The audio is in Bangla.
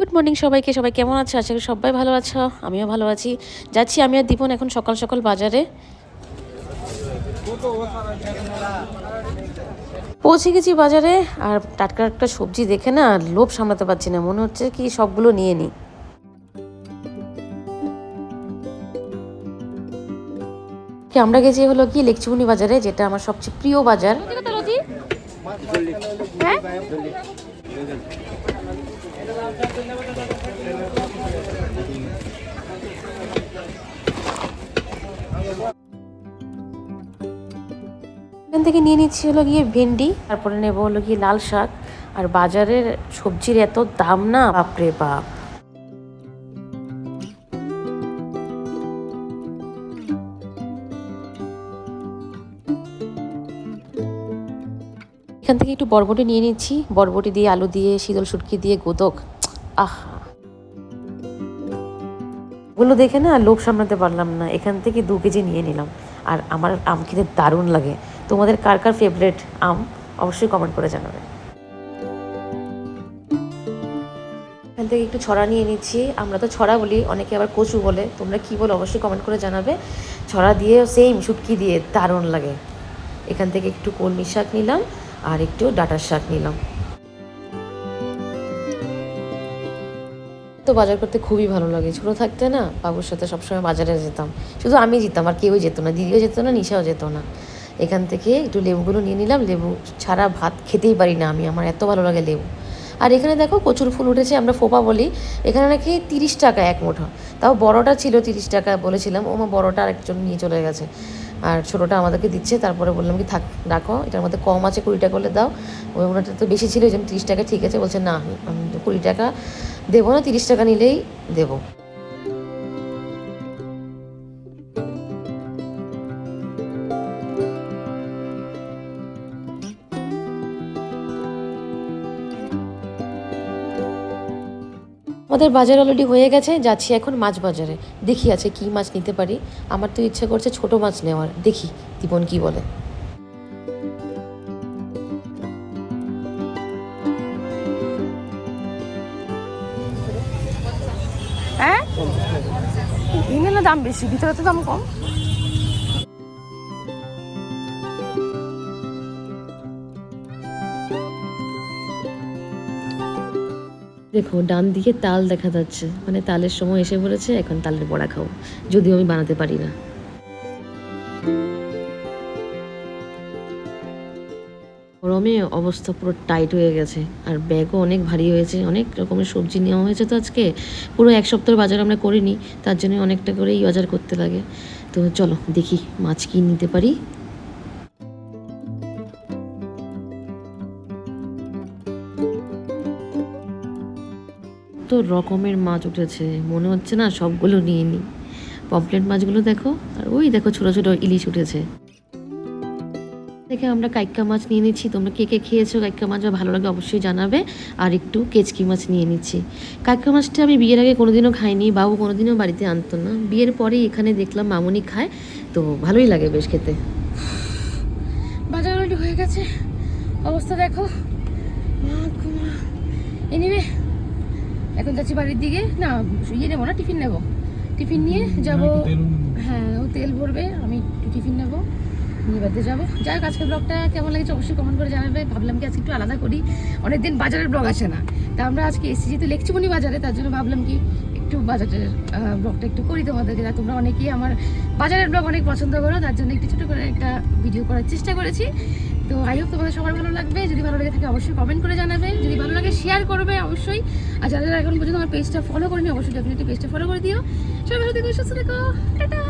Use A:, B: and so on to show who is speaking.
A: গুড মর্নিং সবাইকে, সবাই কেমন আছে? আশা করি সবাই ভালো আছো, আমিও ভালো আছি। যাচ্ছি আমি আর দীপন এখন সকাল সকাল বাজারে। পৌঁছে গেছি বাজারে, আর টাটকা টাটকা সবজি দেখে না লোভ সামলাতে পারছি না। মনে হচ্ছে কি সবগুলো নিয়ে নিই আমরা গেছি হলো কি, লেকচুমনি বাজারে, যেটা আমার সবচেয়ে প্রিয় বাজার। এখান থেকে নিয়ে নিচ্ছি হলো গিয়ে ভেন্ডি, তারপরে নেব হলো গিয়ে লাল শাক। আর বাজারের সবজির এত দাম না, বাপরে বাপ। এখান থেকে একটু বরবটি নিয়ে নিচ্ছি। বরবটি দিয়ে আলু দিয়ে, শীতল শুটকি দিয়ে, গোদক। আহা! ওগুলো দেখে না লোভ সামলাতে পারলাম না। এখান থেকে দু কেজি নিয়ে নিলাম। আর আমার আম খেতে দারুণ লাগে। তোমাদের কার কার ফেভারেট আম? অবশ্যই কমেন্ট করে জানাবে। এখান থেকে একটু ছড়া নিয়ে নিচ্ছি। আমরা তো ছড়া বলি, অনেকে আবার কচু বলে। তোমরা কি বলো অবশ্যই কমেন্ট করে জানাবে। ছড়া দিয়ে সেম শুটকি দিয়ে, দারুণ লাগে। এখান থেকে একটু কলমি শাক নিলাম। আর একটু ডাটার শাক নিলাম। তো বাজার করতে খুবই ভালো লাগে। ছোটো থাকতে না বাবুর সাথে সবসময় বাজারে যেতাম। শুধু আমি যেতাম, আর কেউই যেত না, দিদিও যেত না, নিশাও যেত না। এখান থেকে একটু লেবুগুলো নিয়ে নিলাম। লেবু ছাড়া ভাত খেতেই পারি না আমি, আমার এত ভালো লাগে লেবু। আর এখানে দেখো কচুর ফুল উঠেছে, আমরা ফোপা বলি। এখানে নাকি তিরিশ টাকা এক মুঠো। তাও বড়টা ছিল তিরিশ টাকা বলেছিলাম ও আমার বড়টা আরেকজন নিয়ে চলে গেছে। আর ছোটোটা আমাদেরকে দিচ্ছে, তারপরে বললাম কি, থাক, রাখো, এটার মধ্যে কম আছে কুড়ি টাকা করলে দাও। ওই ওনাটা তো বেশি ছিল ওই জন্য তিরিশ টাকা, ঠিক আছে, বলছে, না কুড়ি টাকা দেবো না, তিরিশ টাকা নিলেই দেবো। আমাদের বাজার অলরেডি হয়ে গেছে, যাচ্ছি এখন মাছ বাজারে। দেখি আছে কি মাছ নিতে পারি। আমার তো ইচ্ছে করছে ছোট মাছ নেওয়ার। দেখি দীপন কি বলে।
B: হ্যাঁ? দাম বেশি, ভিতরে তো দাম কম।
A: দেখো, ডান দিকে তাল দেখা যাচ্ছে। মানে তালের সময় এসে পড়েছে, এখন তালের বড়া খাও যদিও আমি বানাতে পারি না। গরমে অবস্থা পুরো টাইট হয়ে গেছে, আর ব্যাগও অনেক ভারী হয়েছে। অনেক রকমের সবজি নেওয়া হয়েছে তো আজকে। পুরো এক সপ্তাহের বাজার আমরা করিনি, তার জন্য অনেকটা করেই বাজার করতে লাগে। তো চলো, দেখি মাছ কি নিতে পারি। তো রকমের মাছ উঠেছে। মনে হচ্ছে না সবগুলো নিয়ে নিই পমপ্লেট মাছগুলো দেখো, আর ওই দেখো ছোট ছোট ইলিশ উঠেছে। দেখে আমরা কাইক্কা মাছ নিয়ে নিচ্ছি। তোমরা কে কে খেয়েছো? কাইক্কা মাছ বা ভালো লাগে অবশ্যই জানাবে। আর একটু কেচকি মাছ নিয়ে নিচ্ছি। কাইক্কা মাছটা আমি বিয়ের আগে কোনোদিনও খাইনি, বাবু কোনোদিনও বাড়িতে আনতো না। বিয়ের পরেই এখানে দেখলাম মামুনি খায়, তো ভালোই লাগে বেশ খেতে।
B: বাজার হয়ে গেছে। অবস্থা দেখো। মা গো মা। এ নিবে এখন যাচ্ছি বাড়ির দিকে। না ইয়ে নেব না টিফিন নেব। টিফিন নিয়ে যাব। হ্যাঁ ও তেল ভরবে আমি একটু টিফিন নেব। নিয়ে বাড়িতে যাব। যাই হোক আজকের ব্লগটা কেমন লাগছে অবশ্যই কমেন্ট করে জানাবে। ভাবলাম কি আজকে একটু আলাদা করি। অনেকদিন বাজারের ব্লগ আসে না। তা আমরা আজকে এসেছি যেহেতু লেকচিমনি বাজারে তার জন্য ভাবলাম কি একটু বাজারের ব্লগটা একটু করি তোমাদেরকে। যা তোমরা অনেকেই আমার বাজারের ব্লগ অনেক পছন্দ করো তার জন্য একটু ছোটো করে একটা ভিডিও করার চেষ্টা করেছি। তো আই হোপ তোমাদের সবার ভালো লাগবে। যদি ভালো লাগে থাকে, অবশ্যই কমেন্ট করে জানাবে। যদি ভালো লাগে শেয়ার করবে, অবশ্যই। আর যারা এখন পর্যন্ত আমার পেজটা ফলো করেনি, অবশ্যই ডেফিনেটলি পেজটা ফলো করে দিও। সবাই ভালো থেকো, সুস্থ টাটা।